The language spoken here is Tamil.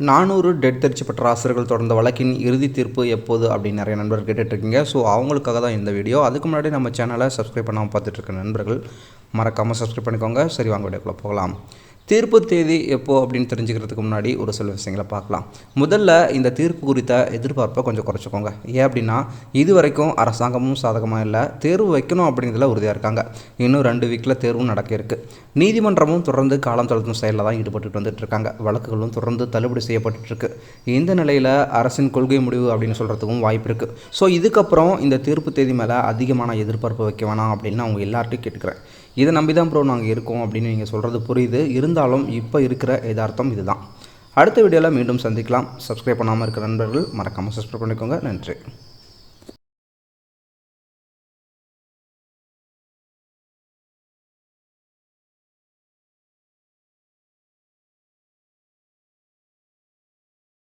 நானூறு டெட் தெரிச்சு பெற்ற ஆசிரியர்கள் தொடர்ந்த வழக்கின் இறுதி தீர்ப்பு எப்போது அப்படின்னு நிறைய நண்பர்கள் கேட்டுட்ருக்கீங்க. ஸோ அவங்களுக்காக தான் இந்த வீடியோ. அதுக்கு முன்னாடி நம்ம சேனலை சப்ஸ்கிரைப் பண்ணாமல் பார்த்துட்ருக்க நண்பர்கள் மறக்காமல் சப்ஸ்கிரைப் பண்ணிக்கோங்க. சரி வாங்க வீடியோக்குள்ளே போகலாம். தீர்ப்பு தேதி எப்போ அப்படின்னு தெரிஞ்சுக்கிறதுக்கு முன்னாடி ஒரு சில விஷயங்களை பார்க்கலாம். முதல்ல இந்த தீர்ப்பு குறித்த எதிர்பார்ப்பை கொஞ்சம் குறைச்சிக்கோங்க. ஏன் அப்படின்னா இது வரைக்கும் அரசாங்கமும் சாதகமாக இல்லை தேர்வு வைக்கணும் அப்படிங்கிறதுல உறுதியாக இருக்காங்க. இன்னும் ரெண்டு வீக்கில் தேர்வும் நடக்க இருக்குது நீதிமன்றமும் தொடர்ந்து காலம் தளர்த்தும் செயலில் தான் ஈடுபட்டு வந்துட்டு இருக்காங்க. வழக்குகளும் தொடர்ந்து தள்ளுபடி செய்யப்பட்டுருக்கு இந்த நிலையில் அரசின் கொள்கை முடிவு அப்படின்னு சொல்கிறதுக்கும் வாய்ப்பு இருக்குது ஸோ இதுக்கப்புறம் இந்த தீர்ப்பு தேதி மேலே அதிகமான எதிர்பார்ப்பு வைக்க வேணாம் அப்படின்னு அவங்க எல்லார்ட்டையும் கேட்டுக்கிறேன். இதை நம்பி தான் ப்ரோ நாங்கள் இருக்கோம் அப்படின்னு நீங்கள் சொல்கிறது புரியுது. இருந்தாலும் இப்போ இருக்கிற எதார்த்தம் இதுதான். அடுத்த வீடியோவில் மீண்டும் சந்திக்கலாம். சப்ஸ்கிரைப் பண்ணாமல் இருக்கிற நண்பர்கள் மறக்காமல் சப்ஸ்கிரைப் பண்ணிக்கோங்க. நன்றி.